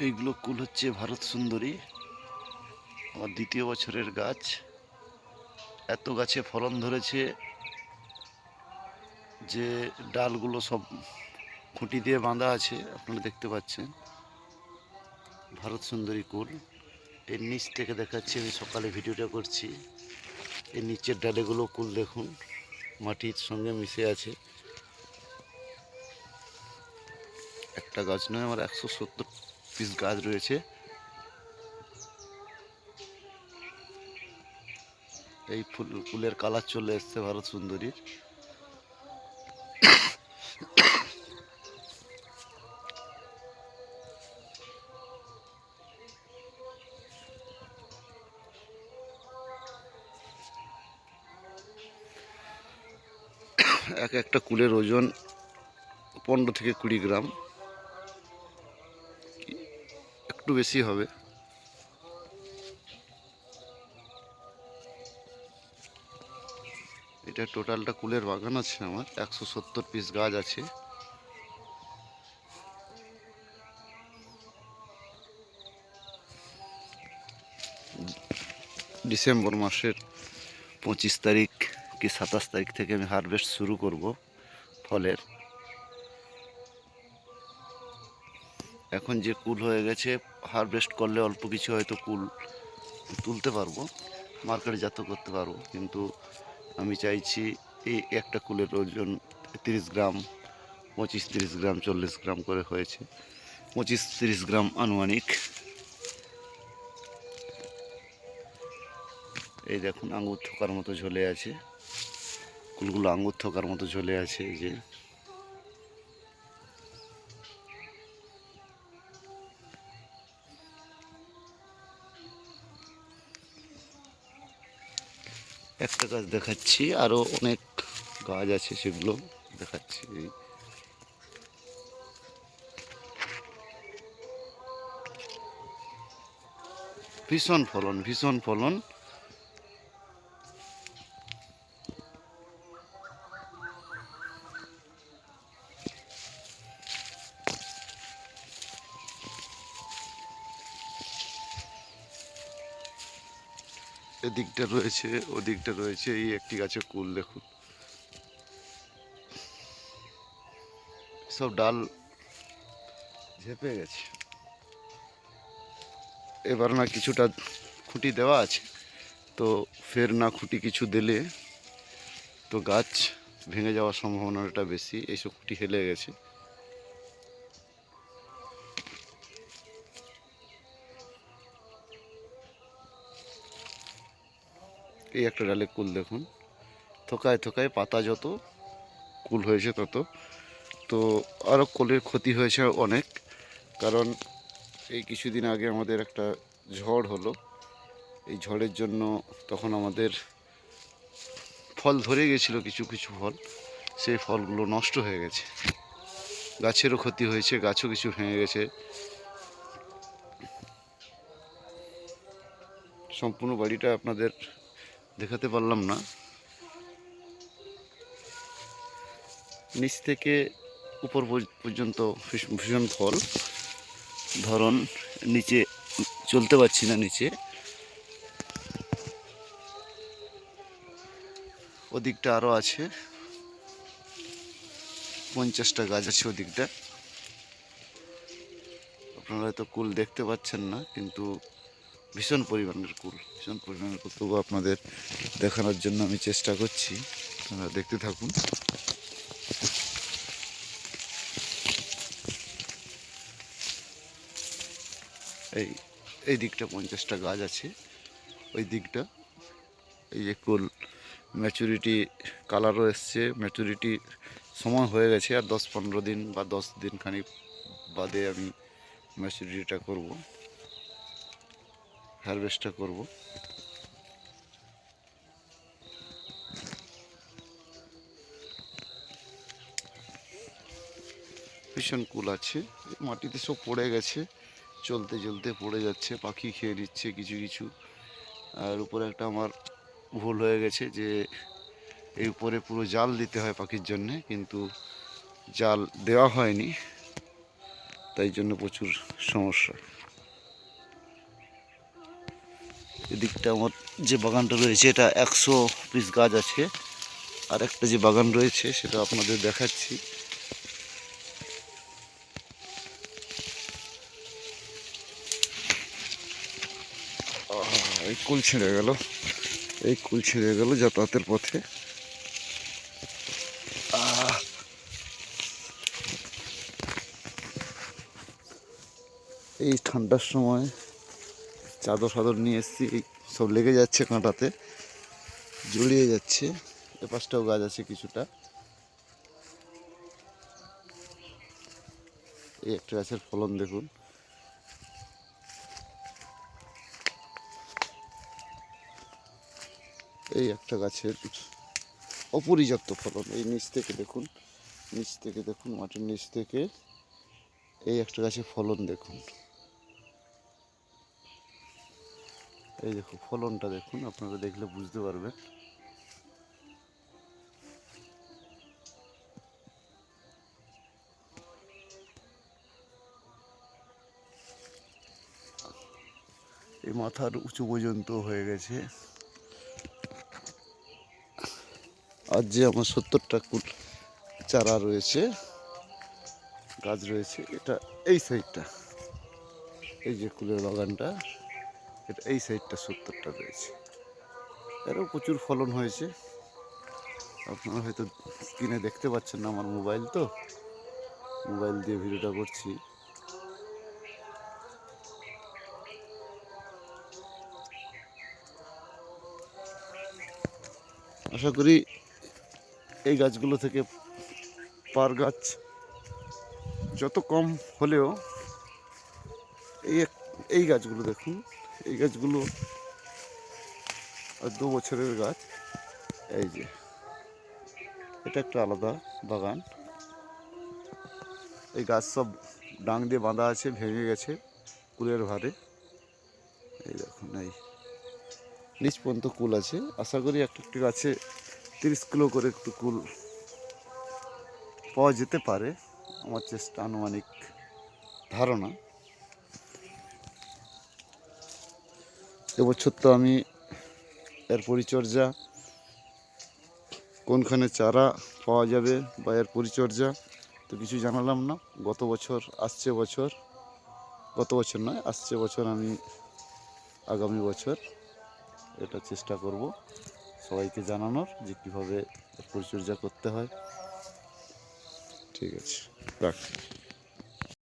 এইগুলো কুল হচ্ছে ভারত সুন্দরী। আমার দ্বিতীয় বছরের গাছ। এত গাছে ফলন ধরেছে যে ডালগুলো সব খুঁটি দিয়ে বাঁধা আছে, আপনারা দেখতে পাচ্ছেন। ভারত সুন্দরী কুল। এর নিচ থেকে দেখাচ্ছি, আমি সকালে ভিডিওটা করছি। এর নিচের ডালেগুলো কুল দেখুন, মাটির সঙ্গে মিশে আছে। একটা গাছ নয়, আমার একশো সত্তর পিস গাছ রয়েছে। এই ফুল, ফুলের কালার চলে এসছে ভারত সুন্দরীর। এক একটা কুলের ওজন পনেরো থেকে কুড়ি গ্রাম। একটু বেশি হবে। এটা টোটালটা কুলের বাগান আছে আমার, একশো সত্তর পিস গাছ আছে। ডিসেম্বর মাসের পঁচিশ তারিখ কি সাতাশ তারিখ থেকে আমি হারভেস্ট শুরু করব ফলের। এখন যে কুল হয়ে গেছে হারভেস্ট করলে অল্প কিছু হয়তো কুল তুলতে পারব মার্কেটে জাত করতে পারব। কিন্তু আমি চাইছি এই একটা কুলের ওজন তিরিশ গ্রাম, পঁচিশ তিরিশ গ্রাম, চল্লিশ গ্রাম করে হয়েছে। পঁচিশ তিরিশ গ্রাম আনুমানিক। এই দেখুন, আঙুর থোকার মতো ঝলে আছে। কুলগুলো আঙুর থোকার মতো ঝলে আছে যে। একটা গাছ দেখাচ্ছি আরও অনেক গাছ আছে সেগুলো দেখাচ্ছি। ভীষণ ফলন ভীষণ ফলন। এদিকটা রয়েছে, ওদিকটা রয়েছে, এই একটি গাছে কুল দেখুন। সব ডাল ঝেপে গেছে। এবার না কিছুটা খুঁটি দেওয়া আছে, তো ফের না খুঁটি কিছু দিলে তো গাছ ভেঙে যাওয়ার সম্ভাবনাটা বেশি, এইসব খুঁটি হেলে গেছে। এই একটা ডালে কুল দেখুন। থোকায় থোকায় পাতা যত কুল হয়েছে তত। তো আরও কুলের ক্ষতি হয়েছে অনেক, কারণ এই কিছুদিন আগে আমাদের একটা ঝড় হলো। এই ঝড়ের জন্য তখন আমাদের ফল ধরে গেছিল, কিছু কিছু ফল। সেই ফলগুলো নষ্ট হয়ে গেছে। গাছেরও ক্ষতি হয়েছে, গাছও কিছু ভেঙে গেছে। সম্পূর্ণ বাড়িটা আপনাদের দেখাতে পারলাম না। নিচ থেকে উপর পর্য- পর্যন্ত ভীষ- ভীষণ ফল। ধরন, নিচে চলতে পারছি না নিচে। ওদিকটা আরও আছে। পঞ্চাশটা গাছ আছে ওদিকটা। আপনারা হয়তো কুল দেখতে পাচ্ছেন না, কিন্তু ভীষণ পরিমাণের কুল, ভীষণ পরিমাণের কুল তবু আপনাদের দেখানোর জন্য আমি চেষ্টা করছি। আপনারা দেখতে থাকুন। এই এই দিকটা পঞ্চাশটা গাছ আছে। ওই দিকটা, এই যে কুল ম্যাচুরিটি কালারও এসছে। ম্যাচুরিটি সময় হয়ে গেছে, আর দশ পনেরো দিন বা দশ দিন খানিক বাদে আমি ম্যাচুরিটিটা করব। হারভেস্টটা করব। ভীষণ কুল আছে, মাটিতে সব পড়ে গেছে, চলতে চলতে পড়ে যাচ্ছে, পাখি খেয়ে নিচ্ছে কিছু কিছু। আর উপরে একটা আমার ভুল হয়ে গেছে যে এই উপরে পুরো জাল দিতে হয় পাখির জন্যে, কিন্তু জাল দেওয়া হয়নি, তাই জন্য প্রচুর সমস্যা। এদিকটা আমার যে বাগানটা রয়েছে, এটা একশো পিস গাছ আছে। আর একটা যে বাগান রয়েছে, সেটা আপনাদের দেখাচ্ছি। এই কুল ছিঁড়ে গেল। এই কুল ছিঁড়ে গেল যাতায়াতের পথে। এই ঠান্ডার সময় চাদর ফাদর নিয়ে এসেছি সব লেগে যাচ্ছে কাঁটাতে জড়িয়ে যাচ্ছে এ পাশটাও গাছ আছে কিছুটা। এই একটা গাছের ফলন দেখুন। এই একটা গাছের অপরিযুক্ত ফলন, এই নিচ থেকে দেখুন, নিচ থেকে দেখুন, মাটির নিচ থেকে, এই একটা গাছের ফলন দেখুন। এই দেখো, ফলনটা দেখুন, আপনারা দেখলে বুঝতে পারবেন। এই মাথার উঁচু পর্যন্ত হয়ে গেছে। আর যে আমার সত্তরটা কুল চারা রয়েছে, গাছ রয়েছে, এটা এই সাইডটা। এই যে কুলের বাগানটা। এটা এই সাইডটা সত্তরটা রয়েছে। এরও প্রচুর ফলন হয়েছে। আপনারা হয়তো স্ক্রিনে দেখতে পাচ্ছেন না আমার মোবাইল তো। মোবাইল দিয়ে ভিডিওটা করছি। আশা করি এই গাছগুলো থেকে পার গাছ যত কম হলেও এই এই গাছগুলো দেখুন। এই গাছগুলো দু বছরের গাছ। এই যে, এটা একটা আলাদা বাগান। এই গাছ সব ডাং দিয়ে বাঁধা আছে, ভেঙে গেছে কুলের ভারে এই দেখুন, এই নিচ পর্যন্ত কুল আছে। আশা করি একটা একটি গাছে তিরিশ কিলো করে একটু কুল পাওয়া যেতে পারে। আমার চেষ্টা আনুমানিক ধারণা। এবছর তো আমি এর পরিচর্যা, কোনখানে চারা পাওয়া যাবে বা এর পরিচর্যা, তো কিছু জানালাম না। গত বছর, আসছে বছর, গত বছর নয়, আসছে বছর আমি আগামী বছর এটা চেষ্টা করব সবাইকে জানানোর যে কীভাবে পরিচর্যা করতে হয়। ঠিক আছে রাখ